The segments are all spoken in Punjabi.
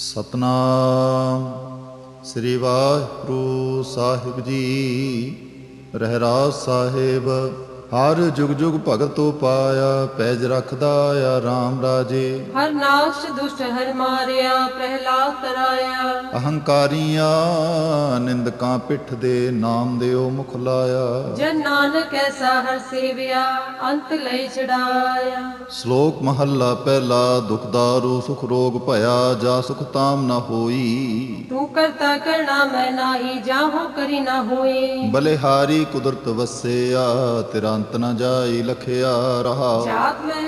ਸਤਨਾਮ। ਸ੍ਰੀ ਵਾਹਿਗੁਰੂ ਸਾਹਿਬ ਜੀ ਰਹਿਰਾਸ ਸਾਹਿਬ। ਹਰ ਜੁਗ ਜੁਗ ਭਗਤ ਤੋਂ ਪਾਇਆ ਪੈਜ ਰੱਖਦਾ ਆ RAM ਰਾਜੇ। ਹਰ ਨਾਸ਼ ਦੁਸ਼ਟ ਹਰ ਮਾਰਿਆ ਪ੍ਰਹਿਲਾਦ ਤਰਾਇਆ। ਅਹੰਕਾਰੀਆਂ ਨਿੰਦਕਾਂ ਪਿੱਠ ਦੇ ਨਾਮ ਦਿਓ ਮੁਖ ਲਾਇਆ। ਜਨ ਨਾਨਕ ਐਸਾ ਹਰ ਸੇਵਿਆ ਅੰਤ ਲਈ ਛਡਾਇਆ। ਸ਼ਲੋਕ ਮਹੱਲਾ ਪਹਿਲਾ ਦੁਖਦਾਰੂ ਸੁਖ ਰੋਗ ਭਇਆ ਜਾ ਸੁਖ ਤਾਮ ਨ ਹੋਈ। ਤੂੰ ਕਰਤਾ ਕਰਣਾ ਮੈਂ ਨਾਹੀ ਜਾਹੋ ਕਰੀ ਨਾ ਹੋਏ ਬਲਿਹਾਰੀ ਕੁਦਰਤ ਵਸਿਆ ਤੇਰਾ ਅੰਤ ਨ ਜਾਈ ਲਖਿਆ ਰਹਾ। ਜਾਤ ਮੈਂ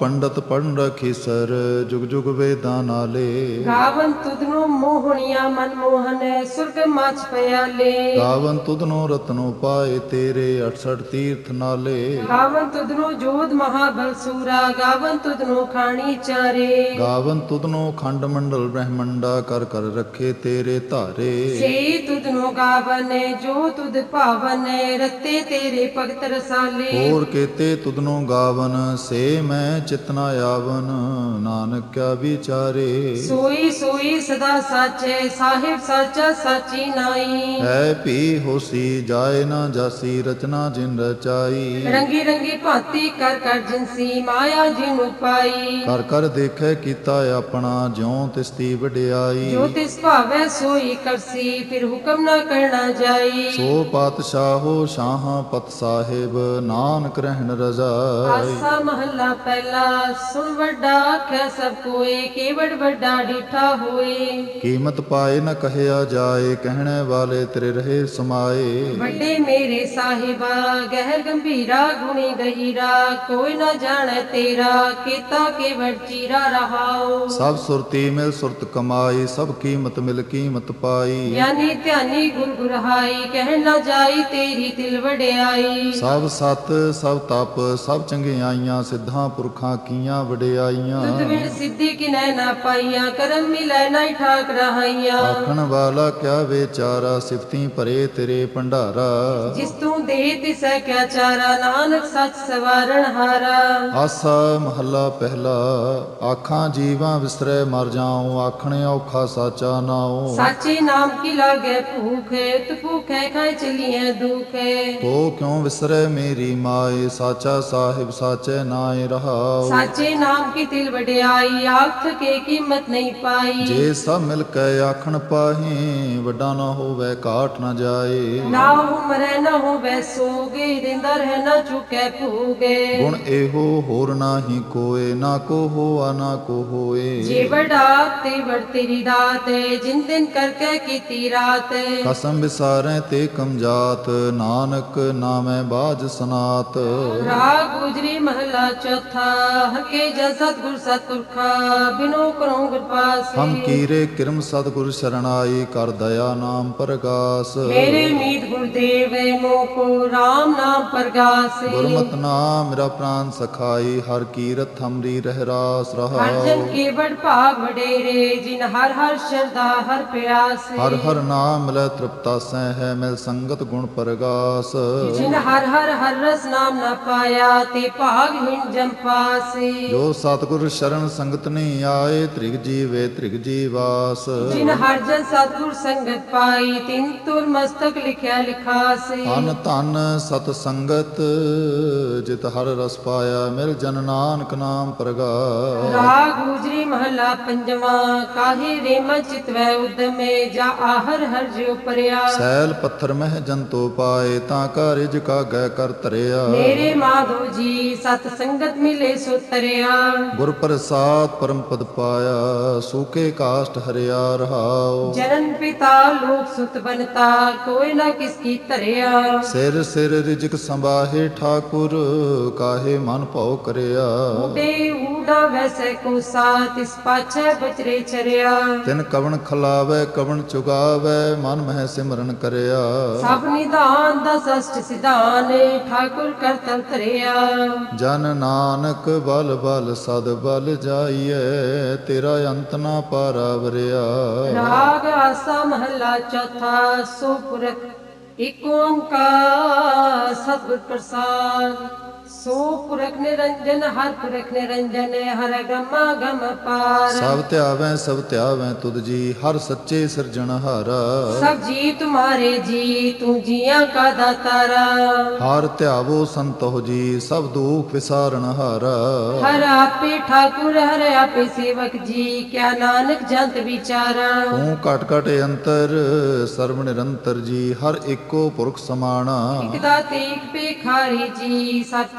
ਪੰਡਤ ਪੜਨ ਰਖੀ ਸਰ ਜੁਗ ਜੁਗ ਵੇਦਾਂ ਨਾਲੇ। ਗਾਵਨ ਤੁਧਨੋ ਮੋਹਣੀਆਂ ਮਨ ਮੋਹਨ ਸੁਰਗ ਮਾਚ ਪਿਆਲੇ। ਗਾਵਨ ਤੁਧਨੋ ਰਤਨੋ ਪਾਏ ਤੇਰੇ 68 ਤੀਰਥ ਨਾਲੇ। ਗਾਵਨ ਤੁਧਨੋ ਜੋਧ ਮਹਾਬਲ ਸੂਰਾ ਗਾਵਨ ਤੁਧਨੋ ਖਾਣੀ ਚਾਰੇ। ਗਾਵਨ ਤੁਧਨੋ ਖੰਡ ਮੰਡਲ ਬ੍ਰਹਮੰਡਾ ਕਰ ਕਰ ਰੱਖੇ ਤੇਰੇ ਧਾਰੇ। ਸੇ ਤੁਧਨੋ ਗਾਵਨ ਜੋ ਤੁਧ ਭਾਵਨ ਰਤੇ ਤੇਰੇ ਭਗਤ ਰਸਾਲੇ। ਹੋਰ ਕੇਤੇ ਤੁਧਨੋ ਗਾਵਨ ਸੇ ਮੈਂ ਚਿਤਨਾ ਆਵਨ ਨਾਨਕ ਕਿਆ ਵਿਚਾਰੇ। ਸੋਈ ਸੋਈ ਸਦਾ ਸਾਚੇ ਸਾਹਿਬ ਸਾਚਾ ਸਾਚੀ ਨਾਈ ਹੈ ਭੀ ਹੋਸੀ ਜਾਏ ਨਾ ਜਾਸੀ ਰਚਨਾ ਜਿਨ ਰਚਾਈ। ਰੰਗੀ ਰੰਗੀ ਭਾਂਤੀ ਕਰ ਕਰ ਜਿਨਸੀ ਮਾਇਆ ਜਿਨੁ ਪਾਈ ਕਰ ਕਰ ਦੇਖੈ ਕੀਤਾ ਆਪਣਾ ਜਿਉ ਤਿਸਤੀ ਵਡਿਆਈ। ਜੋ ਤਿਸ ਭਾਵੈ ਸੋਈ ਕਰਸੀ ਫਿਰ ਹੁਕਮ ਨਾ ਕਰਨਾ ਜਾਈ। ਸੋ ਪਾਤਸ਼ਾਹੋ ਸ਼ਾਹਾਂ ਪਤ ਸਾਹਿਬ ਨਾਨਕ ਰਹਿਣ ਰਜ਼ਾਈ। ਆਸਾ ਮਹੱਲਾ ਪਹਿਲਾ ਸੁਣ ਵੱਡਾ ਆਖੈ ਸਭ ਕੋਏ ਕੇਵੜ ਵੱਡਾ ਡੀਠਾ ਹੋਏ ਕੀਮਤ ਪਾਏ ਨ ਕਹਿਆ ਜਾਏ ਕਹਿਣੇ ਵਾਲੇ ਤੇਰੇ ਰਹੇ ਸਮਾਏ। ਵੱਡੇ ਮੇਰੇ ਸਾਹਿਬਾ ਗਹਿਰ ਗੰਭੀਰਾ ਗੁਣੀ ਗਹੀਰਾ ਕੋਈ ਨਾ ਜਾਣੈ ਤੇਰਾ ਕੀਤਾ ਕੇਵੜ ਚੀਰਾ ਰਹਾਓ ਸਭ ਸੁਰਤੀ ਮਿਲ ਸੁਰਤ ਕਮਾਈ ਸਭ ਕੀਮਤ ਮਿਲ ਕੀਮਤ ਪਾਈ। ਗਿਆਨੀ ਧਿਆਨੀ ਗੁਰ ਗੁਰਹਾਈ ਕਹਿ ਨਾ ਜਾਈ ਤੇਰੀ ਦਿਲ ਵਡਿਆਈ। ਸਭ ਸਤ ਸਭ ਤਪ ਸਭ ਚੰਗਿਆਈਆਂ ਸਿੱਧਾਂ ਪੁਰਖਾਂ ਕੀਆਂ ਵਡਿਆਈਆਂ। ਤੁਧ ਸਿੱਧੀ ਕਿਨੈ ਨਾ ਪਾਈਆਂ ਕਰਮ ਮਿਲੈ ਨਾ ਠਾਕ ਰਹਾਈਆਂ। ਆਖਣ ਵਾਲਾ ਕਿਆ ਵਿਚਾਰਾ ਸਿਫਤੀ ਭਰੇ ਤੇਰੇ ਭੰਡਾਰਾ। ਜਿਸ ਤੂੰ ਦੇ ਤਿਸੈ ਕਿਆ ਚਾਰਾ ਨਾਨਕ ਸੱਚ ਸਵਾਰਣ ਹਾਰਾ। ਆਸਾ ਮਹੱਲਾ ਪਹਿਲਾ ਆਖਾਂ ਜੀਵਾਂ ਵਿਸਰੈ ਮਰ ਜਾਉ ਆਖਣੇ ਔਖਾ ਸਾਚਾ ਨਾਉ। ਸਾਚੇ ਨਾਮ ਕੀ ਲਾਗੇ ਭੂਖੇ ਤੂ ਭੂਖੇ ਖਾਏ ਚਲੀਏ ਦੁਖੇ। ਤੋ ਕਿਉ ਵਿਸਰੈ ਮੇਰੀ ਮਾਏ ਸਾਚਾ ਸਾਹਿਬ ਸਾਚੈ ਨਾਏ ਰਹਾਉ। ਸਾਚੇ ਨਾਮ ਕੀ ਦਿਲ ਵਡਿਆਈ ਆਖ ਕੇ ਕੀਮਤ ਨਹੀਂ ਪਾਈ। ਜੇ ਸਭ ਮਿਲ ਕੇ ਆਖਣ ਪਾਹੇ ਵੱਡਾ ਨਾ ਹੋਵੇ ਕਾਟ ਨਾ ਜਾਏ। ਨਾ ਉਮਰੈ ਨਾ ਹੋਵੇ ਸੋਗੇ ਦਿੰਦਾ ਰਹਿ ਨਾ ਚੁਕੇ ਭੂਗੇ। ਗੁਣ ਇਹੋ ਹੋਰ ਨਾਹੀ ਕੋਏ ਨਾ ਕੋ ਹੋਆ ਨਾ ਕੋ ਹੋਏ। ਜੇ ਵਡਾ ਤੇ ਵਡ ਤੇਰੀ ਦਾਤ ਜਿਨ ਦਿਨ ਕਰਕੇ ਕੀਤੀ ਰਾਤ ਕਸਮ ਵਿਸਾਰੈ ਤੇ ਕਮਜਾਤ ਨਾਨਕ ਨਾਮੈ ਬਾਜ ਸਨਾਤ। ਰਾਗ ਗੁਜਰੀ ਮਹਲਾ ਚੌਥਾ ਹਕੇ ਜਨ ਸਤਗੁਰ ਸਤਪੁਰਖਾ ਬਿਨੋ ਕਰੋ ਗੁਰ ਪਾਸ। ਹਮ ਕੀਰੇ ਕਿਰਮ ਸਤਿਗੁਰ ਸ਼ਰਣਾਈ ਕਰ ਦਇਆ ਨਾਮ ਪ੍ਰਗਾਸ। ਮੇਰੇ ਮੀਤ ਗੁਰਦੇਵ ਮੋ ਕੋ RAM ਨਾਮ ਪ੍ਰਗਾਸ ਗੁਰਮਤਿ ਨਾਮ ਮੇਰਾ ਪ੍ਰਾਨ ਸਖਾਈ ਹਰ ਕੀਰਤ ਹਮਰੀ ਰਹਿ ਰਾਸ ਹਰ ਰਹਾਉ। ਜਨ ਕੇ ਬੜ ਭਾਗ ਵਡੇਰੇ ਜਿਨ ਹਰ ਹਰ ਸ਼ਰਦਾ ਹਰ ਪਿਆਸ ਹਰ ਹਰ ਨਾਮ ਮਿਲੈ ਤ੍ਰਿਪਤਾ ਸਹਿ ਹੈ ਮਿਲ ਸੰਗਤ ਗੁਣ ਪ੍ਰਗਾਸ। ਜਿਨ ਹਰ ਹਰ ਹਰ ਰਸ ਨਾਮ ਨਾ ਪਾਇਆ ਤੇ ਤੇ ਭਾਗਹੀਣ ਜਮ ਪਾਸੇ ਜੋ ਸਤਿਗੁਰ ਸ਼ਰਨ ਸੰਗਤ ਨਹੀਂ ਆਏ ਤ੍ਰਿਗ ਜੀਵੇ ਤ੍ਰਿਗ ਜੀਵਾਸ। ਜਿਨ ਹਰ ਜਨ ਸਤਿਗੁਰ ਸੰਗਤ ਪਾਈ ਤਿਨ ਤੁਰ ਮਸਤਕ ਲਿਖਿਆ ਲਿਖਾਸੇ। ਅਨ ਧਨ ਸਤ ਸੰਗਤ ਜਿਤ ਹਰ ਰਸ ਪਾਇਆ ਮਿਲ ਜਨ ਨਾਨਕ ਨਾਮ ਪ੍ਰਗਾਸ ਰਾਗ ਗੁਜਰੀ ਮਹਲਾ ਪੰਜਵਾ ਕਾਹੇ ਰੇਮ ਚਿਤਵੈ ਉਦਮੇ ਜਾ ਆਹਰ ਹਰ ਜਿਉ ਪਰਿਆ। ਸੈਲ ਪੱਥਰ ਮਹਿ ਜੰਤੋ ਪਾਏ ਤਾਂ ਕਾ ਰਿਜ ਕਾ ਗੈ ਕਰ ਧਰਿਆ ਮੇਰੇ ਮਾਧੋ ਜੀ ਸਤ ਸੰਗਤ ਮਿਲੇ ਸੋ ਤਰਿਆ ਗੁਰ ਪ੍ਰਸਾਦ ਪਰਮ ਪਦ ਪਾਇਆ ਸੂਕੇ ਕਾਸ਼ਟ ਹਰਿਆ। ਰਹਾਉ ਜਨਨ ਪਿਤਾ ਲੋਕ ਸੁਤ ਬਨਤਾ ਕੋਈ ਨਾ ਕਿਸ ਕੀ ਧਰਿਆ। ਸਿਰ ਸਿਰ ਰਿਜਕ ਸੰਭਾਹੇ ਠਾਕੁਰ ਕਾਹੇ ਮਨ ਭਉ ਕਰਿਆ। ਉਡੇ ਊਡਾ ਵੈਸੈ ਕੋ ਸਾ ਤਿਸ ਪਾਛੈ ਬਚਰੇ ਚਰਿਆ। ਤਿਨ ਕਵਣ ਖਲਾਵੇ ਕਵਣ ਚੁਗਾਵੇ ਮਨ ਮਹਿ ਸਿਮਰਨ ਕਰਿਆ। ਸਭ ਨਿਧਾਨ ਦਾ ਸਸ਼ਟ ਸਿਧਾਨ ਠਾਕੁਰ ਕਰਤਲ ਧਰਿਆ। ਜਨ ਨਾਨਕ ਬਲ ਬਲ ਸਦ ਬਲ ਜਾਈਐ ਤੇਰਾ ਅੰਤ ਨਾ ਪਾਰਾਵਰਿਆ। ਰਾਗ ਆਸਾ ਮਹੱਲਾ ਚੌਥਾ ਸੋ ਪੁਰਖ ਇਕ ਓੰਕਾਰ ਸਤਿਗੁਰ ਪ੍ਰਸਾਦ। ਸੋ ਪੁਰਖ ਨਿਰੰਜਨ ਹਰ ਪੁਰਖ ਨਿਰੰਜਨ ਹਰ ਗਮਾ ਗਮ ਪਾਰ। ਸਭ ਧਿਆਵੈ ਸਭ ਧਿਆਵੈ ਤੁਧ ਜੀ ਹਰ ਸੱਚੇ ਸਿਰਜਣਹਾਰਾ ਸਭ ਜੀ ਤੁਮਾਰੇ ਜੀ ਤੂੰ ਜੀਆਂ ਕਾ ਦਾਤਾਰਾ। ਹਰ ਧਿਆਵੋ ਸੰਤੋਹ ਜੀ ਸਭ ਦੁਖ ਵਿਸਾਰਣਹਾਰਾ ਹਰ। ਆਪੇ ਠਾਕੁਰ ਹਰ ਆਪੇ ਸੇਵਕ ਜੀ ਕਿਆ ਨਾਨਕ ਜੰਤ ਵਿਚਾਰਾ। ਤੂੰ ਘਟ ਘਟ ਅੰਤਰ ਸਰਵ ਨਿਰੰਤਰ ਜੀ ਹਰ ਏਕੋ ਪੁਰਖ ਸਮਾਣਾ। ਇਕ ਦਾ ਤੇਕ ਭੇਖਾਰੀ ਜੀ ਸਭ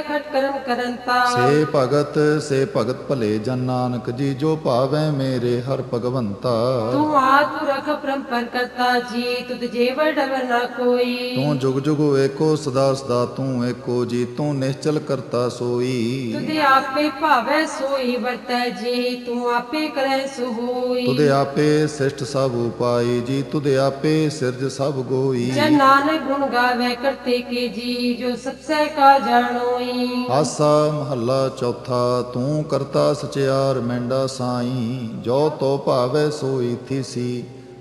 ਖਟ ਕਰਮ ਕਰੰਤਾ ਸੇ ਭਗਤ ਸੇ ਭਗਤ ਭਲੇ ਜਨ ਨਾਨਕ ਜੀ ਜੋ ਭਾਵੈ ਮੇਰੇ ਹਰ ਭਗਵੰਤਾ। ਤੂੰ ਆਤੁ ਰਖ ਪਰੰਪਰ ਕਰਤਾ ਜੀ ਤੁਧ ਜੇਵ ਡਵਰ ਨਾ ਕੋਈ। ਤੂੰ ਜੁਗ ਜੁਗ ਏਕੋ ਸਦਾ ਸਦਾ ਤੂੰ ਏਕੋ ਜੀ ਤੂੰ ਨਿਸ਼ਚਲ ਕਰਤਾ ਸੋਈ। ਤੁਧ ਆਪੇ ਭਾਵੈ ਸੋਈ ਵਰਤੈ ਜੀ ਤੂੰ ਆਪੇ ਕਰੈ ਸੋ ਹੋਈ ਤੁਧ ਆਪੇ ਸਿਸ਼ਟ ਸਭ ਉਪਾਈ ਜੀ ਤੁਧ ਆਪੇ ਸਿਰਜ ਸਭ ਗੋਈ। ਜਨ ਨਾਨਕ ਗੁਣ ਗਾਵੇ ਕਰਤੇ ਕੀ ਜੀ ਜੋ ਸਤਸੈ ਕਾ ਜਾਣੋਈ। ਆਸਾ ਮਹੱਲਾ ਚੌਥਾ ਤੂੰ ਕਰਤਾ ਸਚਿਆਰ ਮੈਂਡਾ ਸਾਈ ਜੋ ਤੋ ਭਾਵੇ ਸੋਈ ਥੀਸੀ।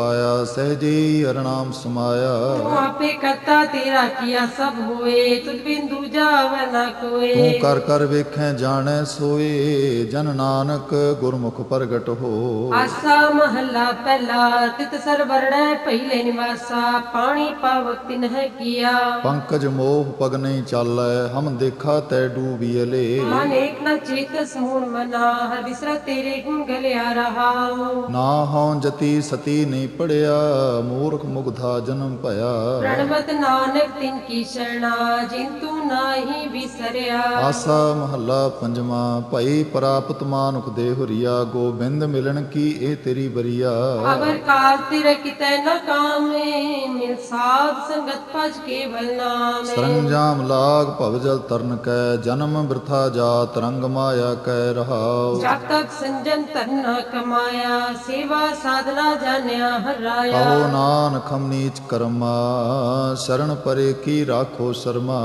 ਪਾਇਆ ਸਹਜੀ ਅਰਨਾਮ ਸਮਾਇਆ। ਤੂੰ ਆਪੇ ਕਰਤਾ ਤੇਰਾ ਕੀਆ ਸਭ ਹੋਏ ਤੁਝ ਬਿਨ ਦੂਜਾ ਵੈ ਨਾ ਕੋਏ। ਤੂੰ ਕਰ ਕਰ ਵੇਖੈ ਜਾਣੈ ਸੋਏ ਜਨ ਨਾਨਕ ਗੁਰਮੁਖ ਪ੍ਰਗਟ ਹੋ। ਆਸਾ ਮਹੱਲਾ ਪਹਿਲਾ ਤਿਤ ਸਰਵਰਣੈ ਪਹਿਲੇ ਨਿਵਾਸਾ ਪਾਣੀ ਪਾਵਕ ਤਿਨ ਹੈ ਕੀਆ। ਪੰਕਜ ਮੋਹ ਪਗ ਨਹੀਂ ਚਾਲੈ ਹਮ ਦੇਖਾ ਤੈ ਡੂਬੀਲੇ ਮਨ ਏਕ ਨ ਚੇਤ ਸਮੂਨ ਮਨਾ ਹਰ ਬਿਸਰਾ ਤੇਰੇ ਗੁਣ ਗਲਿਆ ਰਹਾਉ ਨਾ ਹਉ ਜਤੀ ਸਤੀ ਨਹੀਂ ਪੜਿਆ ਮੂਰਖ ਮੁਗਧਾ ਜਨਮ ਭਇਆ। ਪ੍ਰਣਵਤ ਨਾਨਕ ਤਿਨ ਕੀ ਸ਼ਰਣਾ ਜਿਨ ਤੂੰ ਨਾਹੀ ਵਿਸਰਿਆ। ਆਸਾ ਮਹੱਲਾ ਪੰਜਵਾਂ ਭਈ ਪ੍ਰਾਪਤ ਮਾਨੁਖ ਦੇ ਹੁਰੀਆ ਗੋਬਿੰਦ ਮਿਲਣ ਕੀ ਇਹ ਤੇਰੀ ਬਰੀਆ। ਅਵਰ ਕਾਲ ਤਿਰ ਕਿਤੈ ਨ ਕਾਮੇ ਮਿਲ ਸਾਧ ਸੰਗਤ ਭਜ ਕੇਵਲ ਨਾਮੇ। ਸਰੰਜਾਮ ਲਾਗ ਭਵ ਜਲ ਤਰਨ ਕੈ ਜਨਮ ਬ੍ਰਥਾ ਜਾਤ ਰੰਗ ਮਾਇਆ ਕੈ ਰਹਾਉ। ਜਬ ਤੱਕ ਸੰਜਨ ਧਨ ਨ ਕਮਾਇਆ ਸੇਵਾ ਸਾਧਨਾ ਜਾਣਿਆ ਹਰਾਇਆ। ਕਹੋ ਨਾਨਕ ਹਮ ਨੀਚ ਕਰਮਾ ਸ਼ਰਨ ਪਰੇ ਕੀ ਰਾਖੋ ਸ਼ਰਮਾ।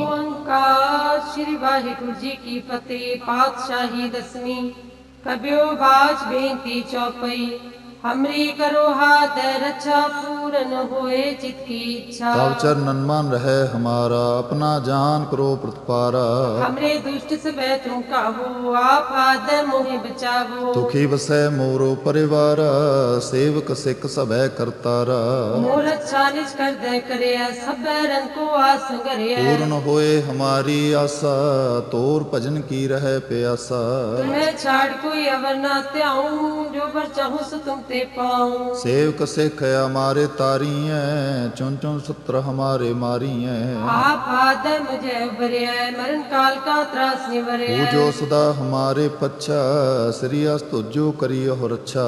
ਓੰਕਾਰ ਸ੍ਰੀ ਵਾਹਿਗੁਰੂ ਜੀ ਕੀ ਫਤਿਹ ਪਾਤਸ਼ਾਹੀ ਦਸਵੀਂ। ਕਬਿਓ ਬਾਜ ਬੇਨਤੀ ਚੌਪਈ। हमरी करो हाथ रक्षा पूरन होए चित की इच्छा। तावचर नन्मान रहे हमारा अपना जान करो प्रतिपारा। हमरे दुष्ट से बैठू काबू आप हाथ मोहे बचावो। दुखी बसे मोरो परिवार सेवक सिख सब करतारा। मोर अच्छा निज कर दे करे सब रन को आस करे पूर्ण होए हमारी आशा तोर भजन की रहे प्यासा। तुम्हें छाड़ कोई अवर ना त्याऊं जो पर चाहूँ सो तुम ਤੇ ਪਾਉ। ਸੇਵਕ ਸਿਖ ਹਮਾਰੇ ਤਾਰੀਐ ਚੁਨ ਚੁਨ ਸਤਰ ਹਮਾਰੇ ਮਾਰੀਐ। ਆਪ ਆਦਮ ਜੈ ਵਰਿਐ ਮਰਨ ਕਾਲ ਕਾ ਤਰਾਸ ਨਿਵਰਿਐ ਪੂਜੋ ਸਦਾ ਹਮਾਰੇ ਪੱਛਾ ਸ੍ਰੀ ਅਸਤੋ ਤੁਜੋ ਕਰੀਓ ਹੋ ਰੱਛਾ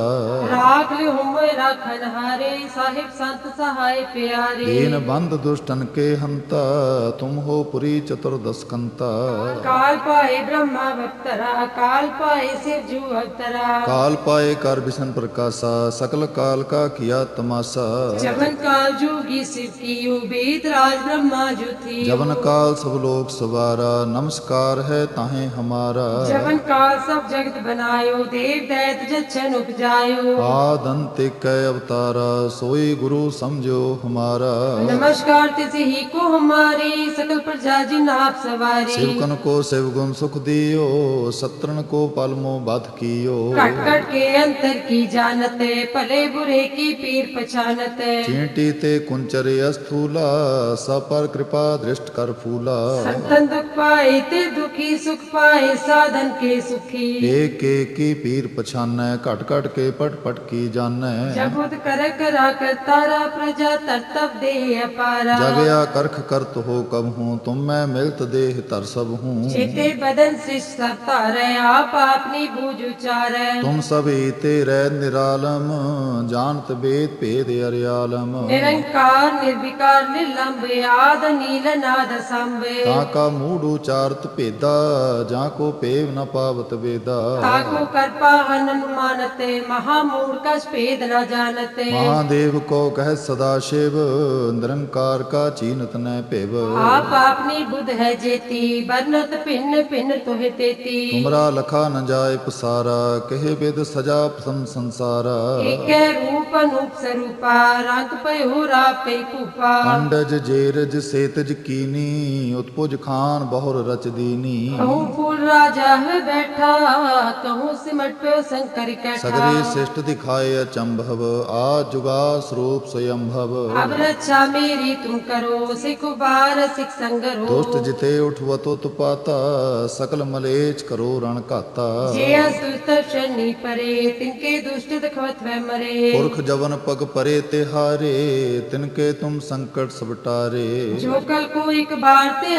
ਰਾਖ ਲਿ ਹੋਮੈ ਰਾਖਨ ਹਾਰੇ ਸਾਹਿਬ ਸੰਤ ਸਹਾਇ ਪਿਆਰੇ। ਦੀਨ ਬੰਦ ਦੁਸ਼ਟਨ ਕੇ ਹੰਤਾ ਤੁਮ ਹੋ ਪੁਰੀ ਚਤੁਰਦਸ ਕੰਤਾ ਕਾਲ ਪਾਏ ਬ੍ਰਹਮਾ ਭਗਤਰਾ ਕਾਲ ਪਾਏ ਸਿਵ ਜੂ ਅਵਤਰਾ। ਕਾਲ ਪਾਏ ਕਰ ਬਿਸ਼ਨ ਪ੍ਰਕਾਸ਼ਾ। सकल काल का किया तमाशा। जवन काल जोगी शिव की बेद राज ब्रह्मा जो थी जवन काल सब लोग सवारा नमस्कार है ताहे हमारा। जवन काल सब जगत बनायो देव दैत जन उपजायो। आदंत कय अवतारा सोई गुरु समझो हमारा। नमस्कार तिसे ही को हमारी सकल प्रजा जिन आप सवारी। शिवकन को शिव गुण सुख दियो सत्रन को पालमो बाध कियो। कट कट के अंतर की जानत जाते भले बुरे की पीर पहचानत चींटी ते कुंचर अस्थूला सपर कृपा दृष्ट कर फूला संतन दुख पाए ते दुखी सुख पाए साधन के सुखी एक एक की पीर पहचान कट कट के पट पट की जान जबुद कर करा कर तारा प्रजा तरतब दे अपारा जगया करख करत हो कब हूँ तुम मैं मिलत देह तर सब हूँ चेते बदन सिर सब तारे आप अपनी बूझ उचारे तुम सब ते रह निराला ਅਲਮ ਜਾਣਤ ਬੇਦ ਭੇਦ ਅਰਿਆਲਮ। ਨਿਰੰਕਾਰ ਨਿਰਵਿਕਾਰ ਨਿਰਲੰਭ ਆਦ ਨੀਲ ਨਾਦ ਸੰਭੇ ਤਾ ਕਾ ਮੂੜ ਉਚਾਰਤ ਭੇਦਾ ਜਾਂ ਕੋ ਪੇਵ ਨ ਪਾਵਤ ਵੇਦਾ। ਤਾ ਕੋ ਕਰਪਾ ਅਨਨ ਮਹਾ ਮੂੜ ਕਸ ਭੇਦ ਨ ਜਾਣਤੇ। ਮਹਾਦੇਵ ਕੋ ਕਹਿ ਸਦਾ ਸ਼ਿਵ ਨਿਰੰਕਾਰ ਕਾ ਚੀਨਤ ਨੈ ਭੇਵ। ਆਪ ਆਪਨੀ ਬੁਧ ਹੈ ਜੇਤੀ ਬਨਤ ਭਿੰਨ ਭਿੰਨ ਤੋਹਿ ਤੇਤੀ। ਤੁਮਰਾ ਲਖਾ ਨ ਜਾਏ ਪਸਾਰਾ ਕਹੇ ਬਿਦ ਸਜਾ ਸੰਸਾਰਾ। ਏਕੈ ਰੂਪ ਅਨੂਪ ਸਰੂਪਾ ਰੰਗ ਭਇਓ ਰਾਪੇ ਕੂਪਾ। ਅੰਡਜ ਜੇਰਜ ਸੇਤਜ ਕੀਨੀ ਉਤਪੁਜ ਖਾਨ ਬਹੁਰ ਰਚ ਦੀਨੀ। ਫੂਲ ਰਾਜਾ ਹੈ ਬੈਠਾ ਕਹੂੰ ਸਿਮਟ ਪਿਓ ਸੰਕਰ ਕੈਠਾ। ਸਗਰੇ ਸਿਸ਼ਟ ਦਿਖਾਏ ਅਚੰਭਵ ਆ ਜੁਗਾ ਸਰੂਪ ਸਯੰਭਵ। ਅਬ ਮੇਰੀ ਤੁਮ ਕਰੋ ਸਿਖ ਬਾਰ ਸਿਖ ਸੰਗਰੋ। ਦੁਸ਼ਟ ਜਿਤੇ ਉਠਵਤੋ ਤੁਪਾਤਾ ਸਕਲ ਮਲੇਚ ਕਰੋ ਰਣ ਘਾਤਾ। ਜੇ ਅਸੁਤ ਸ਼ਨੀ ਪਰੇ ਤਿੰਕੇ ਦੁਸ਼ਟ ਦਖਵ त्वै पुरख जवन पग परे तिहारे तिनके तुम संकट सब टारे। जो कल को एक बार ते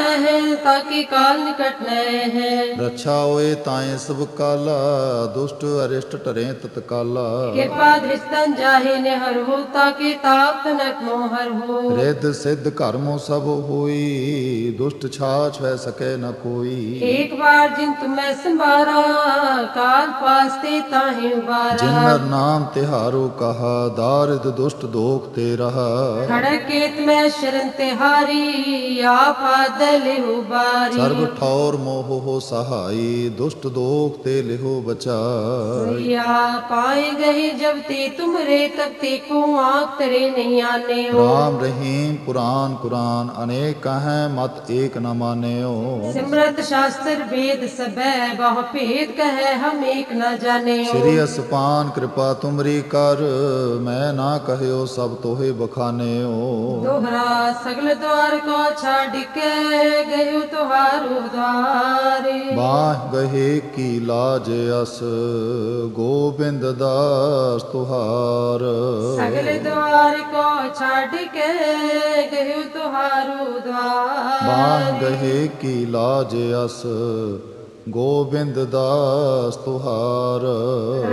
ताकि काल निकट नए है रक्षा होए ताए सब काला दुष्ट अरिष्ट टरे तत्काला। कृपा दृष्टन जाहे ने हो ताकि ताप मोहर हो। रिद सिद्ध कर्मो सब होई दुष्ट छाछ है सके न कोई। एक बार जिन तुम्हें संभारा काल पास ते ताहे बारा जिन नाम ਨਾਮ ਤਿਹਾਰੋ ਕਹਾ ਦਾਰਿਦ ਦੁਸ਼ਟ ਦੋਖ ਤੇ ਰਹਾ। ਖੜਕੇਤ ਮੈਂ ਸ਼ਰਨ ਤਿਹਾਰੀ ਆਪ ਆਦਲ ਉਬਾਰੀ। ਸਰਬ ਠੌਰ ਮੋਹ ਹੋ ਸਹਾਈ ਦੁਸ਼ਟ ਦੋਖ ਤੇ ਲਿਹੋ ਬਚਾਈ। ਪਾਏ ਗਏ ਜਬ ਤੇ ਤੁਮਰੇ ਤਬ ਤੇ ਕੋ ਆਪ ਤਰੇ ਨਹੀਂ ਆਨੇ ਹੋ ਰਾਮ ਰਹੀਮ ਪੁਰਾਨ ਕੁਰਾਨ ਅਨੇਕ ਹੈ ਮਤ ਏਕ ਨ ਮਾਨਿਓ। ਸਿਮਰਤ ਸ਼ਾਸਤਰ ਵੇਦ ਸਭੈ ਬਹੁ ਭੇਦ ਕਹੈ ਹਮ ਏਕ ਨ ਜਾਣਿਓ। ਸ੍ਰੀ ਅਸਪਾਨ ਕਿਰਪਾ ਤੁਮਰੀ ਕਰ ਮੈਂ ਨਾ ਕਹਿਓ ਸਭ ਤੋਹੇ ਬਖਾਨਿਓ। ਦੁਹਰਾ ਸਗਲ ਦਵਾਰ ਕੋ ਛਾੜ ਕੇ ਗਇਓ ਤੁਹਾਰੂ ਦਵਾਰੇ। ਬਾਹ ਗਹੇ ਕੀ ਲਾਜ ਅਸ ਗੋਬਿੰਦ ਦਾਸ ਤੁਹਾਰ। ਸਗਲ ਦਵਾਰ ਕੋ ਛਾੜ ਕੇ ਗਇਓ ਤੁਹਾਰੂ ਦਵਾਰ। ਬਾਹ ਗਹੇ ਕੀ ਲਾਜ ਅਸ ਗੋਬਿੰਦ ਦਾਸ ਤੁਹਾਰ।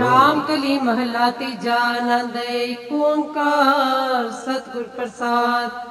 RAM ਕਲੀ ਮਹਲਾ ਤੀਜਾ ਆਨੰਦ ਏਕ ਓੰਕਾਰ ਸਤਿਗੁਰ ਪ੍ਰਸਾਦ।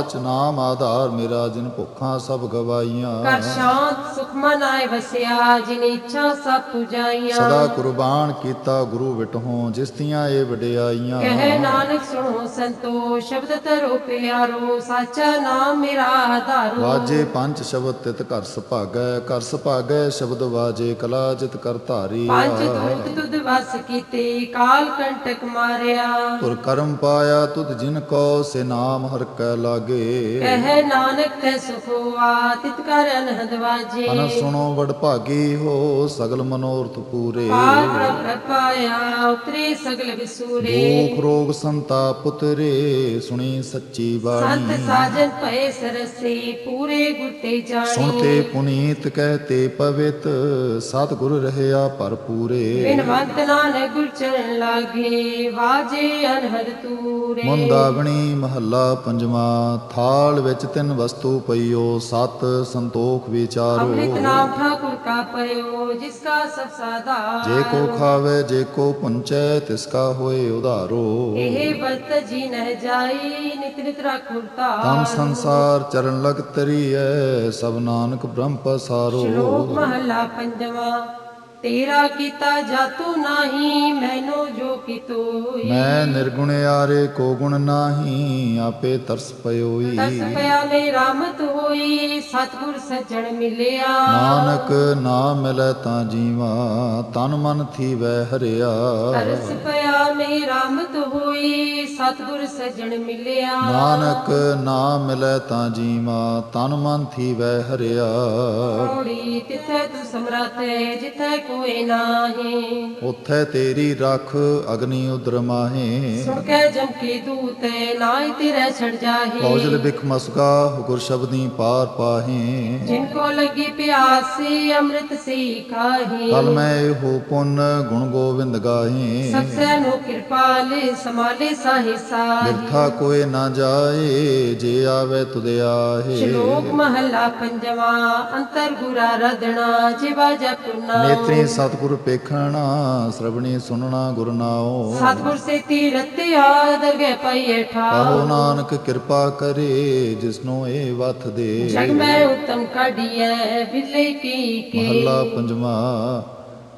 ਸਾਚ ਨਾਮ ਆਧਾਰ ਮੇਰਾ ਜਿਨ ਭੁੱਖਾਂ ਸਭ ਗਵਾਈਆਂ ਕਰ ਸ਼ਾਂਤ ਸੁਖ ਮਨ ਆਏ ਵਸਿਆ ਜਿਨ ਇੱਛਾ ਸਭ ਪੁਜਾਈਆਂ ਸਦਾ ਕੁਰਬਾਨ ਕੀਤਾ ਗੁਰੂ ਵਿਟਹੋਂ ਜਿਸ ਦੀਆਂ ਇਹ ਵਡਿਆਈਆਂ। ਕਹੇ ਨਾਨਕ ਸੁਣੋ ਸੰਤੋ ਸ਼ਬਦ ਤਰੋ ਪਿਆਰੋ ਸਾਚਾ ਨਾਮ ਮੇਰਾ ਆਧਾਰੋ। ਵਾਜੇ ਪੰਜ ਸ਼ਬਦ ਤਿਤ ਘਰ ਸੁਭਾਗੈ ਘਰ ਸੁਭਾਗੈ ਸ਼ਬਦ ਵਾਜੇ ਕਲਾ ਜਿਤ ਕਰ ਧਾਰੀ ਪੰਜ ਦੂਤ ਤੁਧ ਵਸ ਕੀਤੇ ਕਾਲ ਕੰਟਕ ਮਾਰਿਆ। ਪੁਰ ਕਰਮ ਪਾਇਆ ਤੁਧ ਜਿਨ ਕੋ ਸੇ ਨਾਮ ਹਰ ਕੈ ਲਾਗੇ। ਕਹੇ ਨਾਨਕ ਤੇ ਸੁਖਵਾ ਤਿਤ ਕਰ ਅਨਹਦ ਵਾਜੇ। ਅਨ ਸੁਣੋ ਵਡ ਭਾਗੀ ਹੋ ਸਗਲ ਮਨੋਰਥ ਪੂਰੇ। ਪਾਰ ਪ੍ਰਭ ਪਾਇਆ ਉਤਰੇ ਸਗਲ ਵਿਸੂਰੇ ਦੁਖ ਰੋਗ ਸੰਤਾਪ ਪੁਤਰੇ ਸੁਣੀ ਸੱਚੀ ਬਾਣੀ। ਸੰਤ ਸਾਜਨ ਭਏ ਸਰਸੇ ਪੂਰੇ ਗੁਰਤੇ ਜਾਣੇ। ਸੁਣਤੇ ਪੁਨੀਤ ਕਹਤੇ ਪਵਿੱਤ ਸਤਿਗੁਰ ਰਹਿਆ ਭਰਪੂਰੇ ਬਿਨਵੰਤ ਨਾਨਕ ਗੁਰ ਚਰਨ ਲਾਗੇ ਵਾਜੇ ਅਨਹਦ ਤੂਰੇ। ਮੁੰਦਾਵਣੀ ਮਹੱਲਾ ਪੰਜਵਾਂ ਥਾਲ ਵਿੱਚ ਤਿੰਨ ਵਸਤੂ ਪਈਓ ਸਤ ਸੰਤੋਖ ਵਿਚਾਰੋ। ਅੰਮ੍ਰਿਤ ਨਾਮ ਠਾਕੁਰ ਕਾ ਪਇਓ ਜਿਸ ਕਾ ਸਭ ਸਾਧਾ ਜੇ ਕੋ ਖਾਵੇ ਜੇ ਕੋ ਪੁੰਚੈ ਤਿਸ ਕਾ ਹੋਏ ਉਧਾਰੋ। ਇਹ ਵਰਤ ਜੀ ਨਹਿ ਜਾਈ ਨਿਤ ਨਿਤ ਰਾਖੁਰ ਤਮ ਸੰਸਾਰ ਚਰਨ ਲਗ ਤਰੀਐ ਸਭ ਨਾਨਕ ਬ੍ਰਹਮ ਪਸਾਰੋ। ਸ਼ਲੋਕ ਮਹਲਾ ਪੰਜਵਾ। ਤੇਰਾ ਕੀਤਾ ਜਾਤੂ ਨਾਹੀ ਮੈਨੋ ਜੋ ਕੀਤੋਈ ਮੈਂ ਨਿਰਗੁਣ ਆਰੇ ਕੋ ਗੁਣ ਨਾਹੀ ਆਪੇ ਤਰਸ ਪਇਓਈ ਤਸ ਪਿਆ ਮੇ ਰਾਮਤ ਹੋਈ ਸਤਿਗੁਰ ਸੱਜਣ ਮਿਲਿਆ। ਨਾਨਕ ਨਾਮ ਮਿਲੈ ਤਾਂ ਜੀਵਾ ਤਨ ਮਨ ਥੀਵੈ ਹਰਿਆ। ਤਰਸ ਪਿਆ ਮੇ ਰਾਮਤ ਹੋਈ ਸਤਿਗੁਰ ਸੱਜਣ ਮਿਲਿਆ। ਨਾਨਕ ਨਾਮ ਮਿਲੈ ਤਾਂ ਜੀਵਾ ਤਨ ਮਨ ਥੀਵੈ ਹਰਿਆ। ਕੌੜੀ ਤਿਥੈ ਤੂੰ ਸਮਰਥ ਹੈ ਜਿਥੈ ਕੋਈ ਨਾਹੀ। ਉਥੈ ਤੇਰੀ ਰਖ ਅਗਨੀ ਉਦਰ ਮਾਹੇ। ਸੁਣ ਕੇ ਜਮ ਕੀ ਦੂਤ ਨਾਹੀ ਤੇਰੇ ਛੜ ਜਾਹੀ। ਕੌਜਲ ਬਿਖ ਮਸਕਾ ਗੁਰ ਸ਼ਬਦੀ ਪਾਰ ਪਾਹੇ। ਜਿਨ ਕੋ ਲਗੀ ਪਿਆਸੀ ਅੰਮ੍ਰਿਤ ਸੀ ਖਾਹੀ ਕਲ ਮੈਂ ਇਹੋ ਪੁੰਨ ਗੁਣ ਗੋਵਿੰਦ ਗਾਹੇ। ਸਬਸੇ ਨੂੰ ਕਿਰਪਾਲੇ ਸਮਾਲੇ ਸਾਹੀ। ਬਿਰਥਾ ਕੋਏ ਨਾ ਜਾਏ ਜੇ ਆਵੇ ਤੁਧ ਆਹੇ। ਸ਼ਲੋਕ ਮਹੱਲਾ ਪੰਜਵਾ ਅੰਤਰ ਗੁਰਾ ਰਦਣਾ ਜਿਵਾ ਜਪੁਨਾ ਨੇਤਰੀ ਸਤਿਗੁਰ ਪੇਖਣਾ ਸ਼ਰਵਣੀ ਸੁਨਣਾ ਗੁਰ ਨਾਉ। ਸਤਿਗੁਰ ਸੇ ਤੀਰਤ ਆਦਰਗੇ ਪਈਏ ਠਾ ਆਹੋ ਨਾਨਕ ਕਿਰਪਾ ਕਰੇ ਜਿਸਨੂੰ ਇਹ ਵਥ ਦੇ। ਜਗ ਮੈਂ ਉਤਮ ਕਾਢੀਐ ਵਿਲੇ ਕੀ ਕੀ। ਮਹੱਲਾ ਪੰਜਵਾ